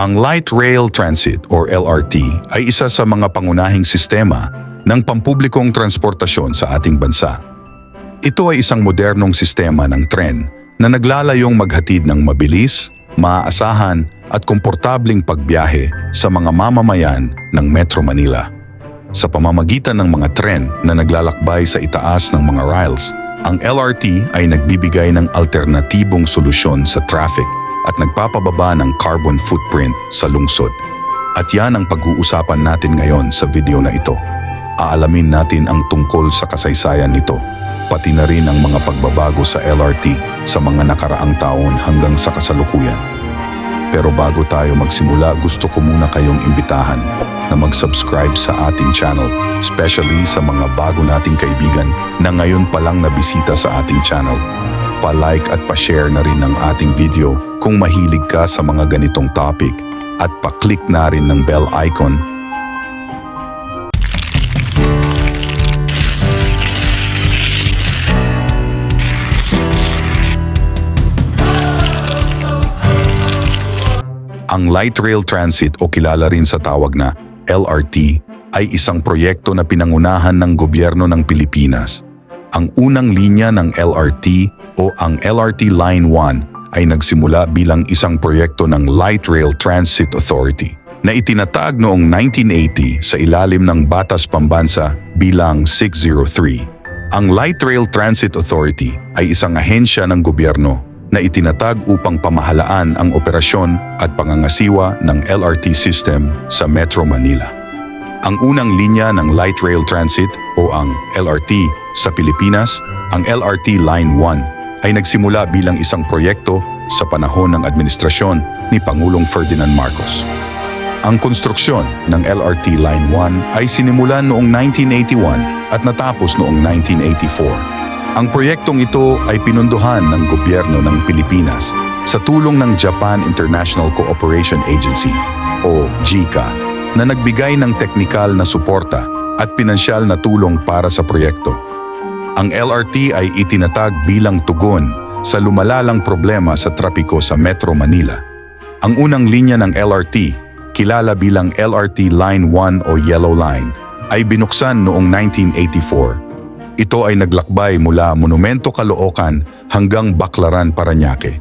Ang Light Rail Transit or LRT ay isa sa mga pangunahing sistema ng pampublikong transportasyon sa ating bansa. Ito ay isang modernong sistema ng tren na naglalayong maghatid ng mabilis, maaasahan at komportabling pagbiyahe sa mga mamamayan ng Metro Manila. Sa pamamagitan ng mga tren na naglalakbay sa itaas ng mga rails, ang LRT ay nagbibigay ng alternatibong solusyon sa traffic at nagpapababa ng carbon footprint sa lungsod. At yan ang pag-uusapan natin ngayon sa video na ito. Aalamin natin ang tungkol sa kasaysayan nito, pati na rin ang mga pagbabago sa LRT sa mga nakaraang taon hanggang sa kasalukuyan. Pero bago tayo magsimula, gusto ko muna kayong imbitahan na mag-subscribe sa ating channel, especially sa mga bago nating kaibigan na ngayon pa lang nabisita sa ating channel. Pa-like at pa-share na rin ng ating video kung mahilig ka sa mga ganitong topic at pa-click na rin ng bell icon Ang Light Rail Transit o kilala rin sa tawag na LRT ay isang proyekto na pinangunahan ng gobyerno ng Pilipinas. Ang unang linya ng LRT o ang LRT Line 1 ay nagsimula bilang isang proyekto ng Light Rail Transit Authority na itinatag noong 1980 sa ilalim ng Batas Pambansa bilang 603. Ang Light Rail Transit Authority ay isang ahensya ng gobyerno na itinatag upang pamahalaan ang operasyon at pangangasiwa ng LRT system sa Metro Manila. Ang unang linya ng Light Rail Transit o ang LRT sa Pilipinas, ang LRT Line 1, ay nagsimula bilang isang proyekto sa panahon ng administrasyon ni Pangulong Ferdinand Marcos. Ang konstruksyon ng LRT Line 1 ay sinimulan noong 1981 at natapos noong 1984. Ang proyektong ito ay pinunduhan ng gobyerno ng Pilipinas sa tulong ng Japan International Cooperation Agency o JICA na nagbigay ng teknikal na suporta at pinansyal na tulong para sa proyekto. Ang LRT ay itinatag bilang tugon sa lumalalang problema sa trapiko sa Metro Manila. Ang unang linya ng LRT, kilala bilang LRT Line 1 o Yellow Line, ay binuksan noong 1984 ito ay naglakbay mula Monumento Caloocan hanggang Baclaran, Paranaque.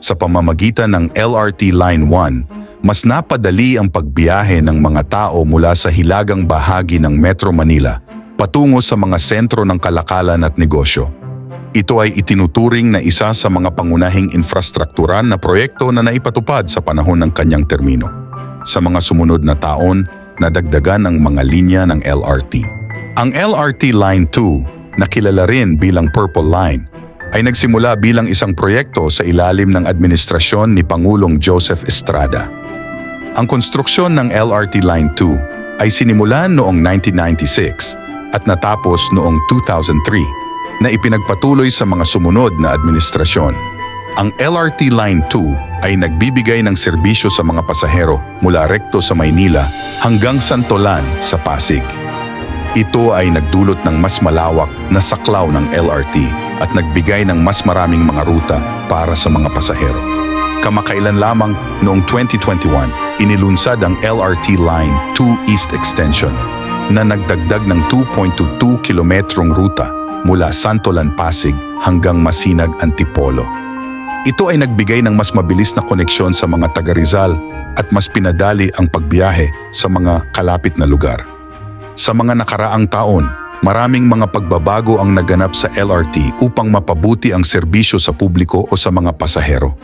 Sa pamamagitan ng LRT Line 1, mas napadali ang pagbiyahe ng mga tao mula sa hilagang bahagi ng Metro Manila patungo sa mga sentro ng kalakalan at negosyo. Ito ay itinuturing na isa sa mga pangunahing infrastrukturan na proyekto na naipatupad sa panahon ng kanyang termino. Sa mga sumunod na taon, nadagdagan ang mga linya ng LRT. Ang LRT Line 2, na kilala rin bilang Purple Line, ay nagsimula bilang isang proyekto sa ilalim ng administrasyon ni Pangulong Joseph Estrada. Ang konstruksyon ng LRT Line 2 ay sinimulan noong 1996 at natapos noong 2003 na ipinagpatuloy sa mga sumunod na administrasyon. Ang LRT Line 2 ay nagbibigay ng serbisyo sa mga pasahero mula rekto sa Maynila hanggang Santolan sa Pasig. Ito ay nagdulot ng mas malawak na saklaw ng LRT at nagbigay ng mas maraming mga ruta para sa mga pasahero. Kamakailan lamang noong 2021, inilunsad ang LRT Line 2 East Extension na nagdagdag ng 2.22 kilometrong ruta mula Santolan Pasig hanggang Masinag Antipolo. Ito ay nagbigay ng mas mabilis na koneksyon sa mga taga Rizal at mas pinadali ang pagbiyahe sa mga kalapit na lugar. Sa mga nakaraang taon, maraming mga pagbabago ang naganap sa LRT upang mapabuti ang serbisyo sa publiko o sa mga pasahero.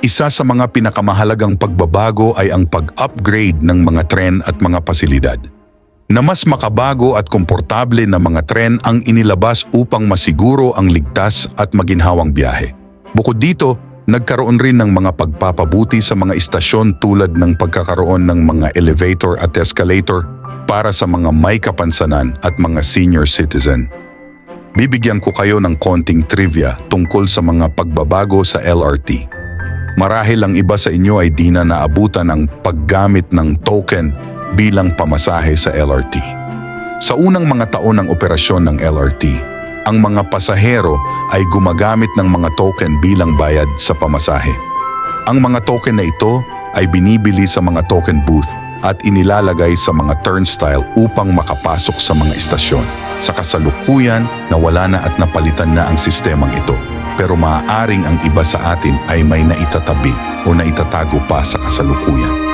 Isa sa mga pinakamahalagang pagbabago ay ang pag-upgrade ng mga tren at mga pasilidad. Na mas makabago at komportable na mga tren ang inilabas upang masiguro ang ligtas at maginhawang biyahe. Bukod dito, nagkaroon rin ng mga pagpapabuti sa mga istasyon tulad ng pagkakaroon ng mga elevator at escalator para sa mga may kapansanan at mga senior citizen. Bibigyan ko kayo ng konting trivia tungkol sa mga pagbabago sa LRT. Marahil ang iba sa inyo ay di na naabutan ang paggamit ng token bilang pamasahe sa LRT. Sa unang mga taon ng operasyon ng LRT, ang mga pasahero ay gumagamit ng mga token bilang bayad sa pamasahe. Ang mga token na ito ay binibili sa mga token booth at inilalagay sa mga turnstile upang makapasok sa mga istasyon. Sa kasalukuyan, nawala na at napalitan na ang sistemang ito. Pero maaaring ang iba sa atin ay may naitatabi o naitatago pa sa kasalukuyan.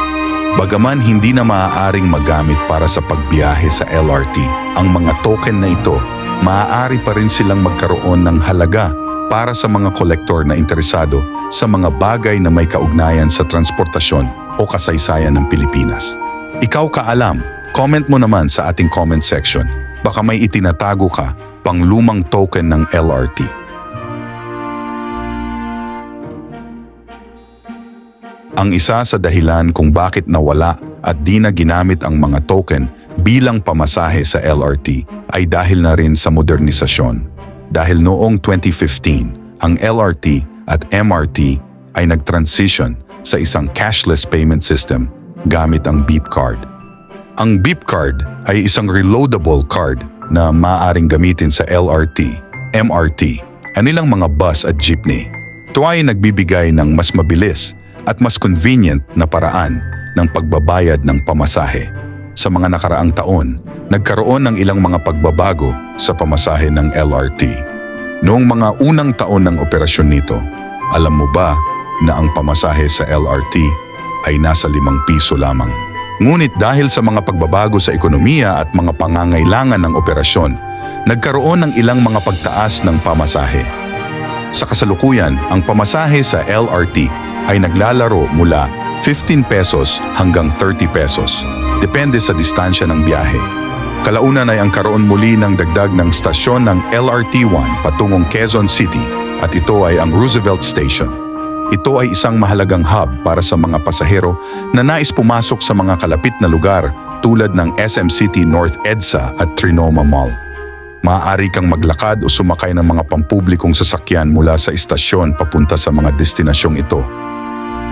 Bagaman hindi na maaaring magamit para sa pagbiyahe sa LRT, ang mga token na ito, maaari pa rin silang magkaroon ng halaga para sa mga kolektor na interesado sa mga bagay na may kaugnayan sa transportasyon o kasaysayan ng Pilipinas. Ikaw kaalam, comment mo naman sa ating comment section. Baka may itinatago ka pang lumang token ng LRT. Ang isa sa dahilan kung bakit nawala at di na ginamit ang mga token bilang pamasahe sa LRT ay dahil na rin sa modernisasyon. Dahil noong 2015, ang LRT at MRT ay nag-transition sa isang cashless payment system gamit ang beep card. Ang beep card ay isang reloadable card na maaaring gamitin sa LRT, MRT, anilang mga bus at jeepney. Ito ay nagbibigay ng mas mabilis at mas convenient na paraan ng pagbabayad ng pamasahe. Sa mga nakaraang taon, nagkaroon ng ilang mga pagbabago sa pamasahe ng LRT. Noong mga unang taon ng operasyon nito, alam mo ba na ang pamasahe sa LRT ay nasa limang piso lamang? Ngunit dahil sa mga pagbabago sa ekonomiya at mga pangangailangan ng operasyon, nagkaroon ng ilang mga pagtaas ng pamasahe. Sa kasalukuyan, ang pamasahe sa LRT ay naglalaro mula 15 pesos hanggang 30 pesos, depende sa distansya ng biyahe. Kalaunan ay ang karoon muli ng dagdag ng stasyon ng LRT1 patungong Quezon City at ito ay ang Roosevelt Station. Ito ay isang mahalagang hub para sa mga pasahero na nais pumasok sa mga kalapit na lugar tulad ng SM City North EDSA at Trinoma Mall. Maaari kang maglakad o sumakay ng mga pampublikong sasakyan mula sa istasyon papunta sa mga destinasyong ito.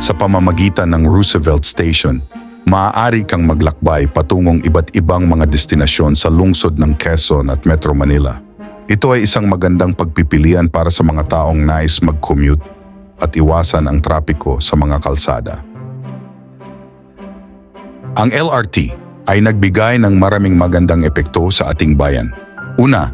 Sa pamamagitan ng Roosevelt Station, maaari kang maglakbay patungong iba't ibang mga destinasyon sa lungsod ng Quezon at Metro Manila. Ito ay isang magandang pagpipilian para sa mga taong nais mag-commute at iwasan ang trapiko sa mga kalsada. Ang LRT ay nagbigay ng maraming magandang epekto sa ating bayan. Una,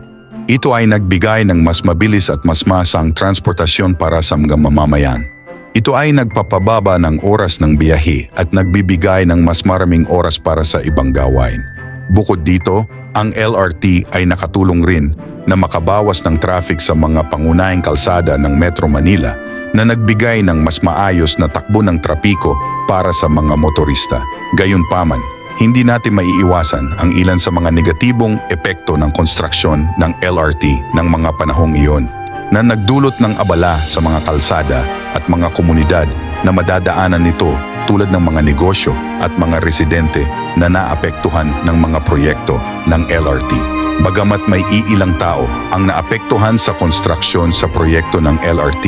ito ay nagbigay ng mas mabilis at mas masang transportasyon para sa mga mamamayan. Ito ay nagpapababa ng oras ng biyahe at nagbibigay ng mas maraming oras para sa ibang gawain. Bukod dito, ang LRT ay nakatulong rin na makabawas ng traffic sa mga pangunahing kalsada ng Metro Manila na nagbigay ng mas maayos na takbo ng trapiko para sa mga motorista. Gayunpaman, hindi natin maiiwasan ang ilan sa mga negatibong epekto ng konstruksyon ng LRT ng mga panahong iyon na nagdulot ng abala sa mga kalsada at mga komunidad na madadaanan nito tulad ng mga negosyo at mga residente na naapektuhan ng mga proyekto ng LRT. Bagamat may iilang tao ang naapektuhan sa konstruksyon sa proyekto ng LRT,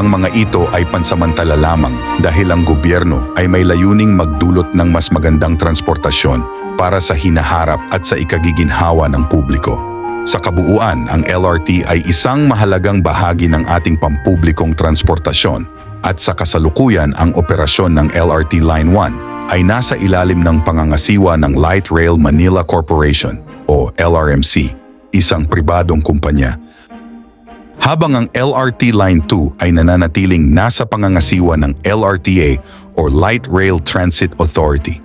ang mga ito ay pansamantala lamang dahil ang gobyerno ay may layuning magdulot ng mas magandang transportasyon para sa hinaharap at sa ikagiginhawa ng publiko. Sa kabuuan, ang LRT ay isang mahalagang bahagi ng ating pampublikong transportasyon at sa kasalukuyan ang operasyon ng LRT Line 1 ay nasa ilalim ng pangangasiwa ng Light Rail Manila Corporation o LRMC, isang pribadong kumpanya. Habang ang LRT Line 2 ay nananatiling nasa pangangasiwa ng LRTA or Light Rail Transit Authority.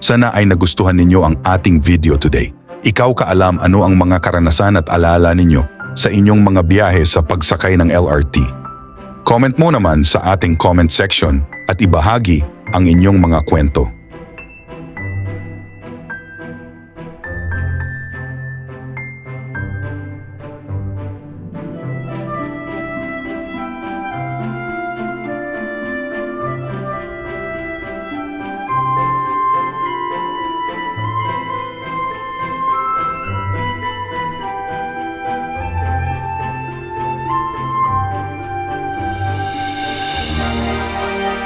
Sana ay nagustuhan ninyo ang ating video today. Ikaw kaalam ano ang mga karanasan at alaala ninyo sa inyong mga biyahe sa pagsakay ng LRT. Comment mo naman sa ating comment section at ibahagi ang inyong mga kwento.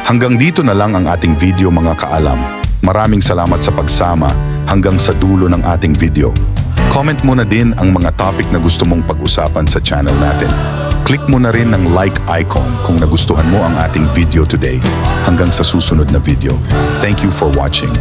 Hanggang dito na lang ang ating video mga kaalam. Maraming salamat sa pagsama hanggang sa dulo ng ating video. Comment mo na din ang mga topic na gusto mong pag-usapan sa channel natin. Click mo na rin ng like icon kung nagustuhan mo ang ating video today. Hanggang sa susunod na video. Thank you for watching.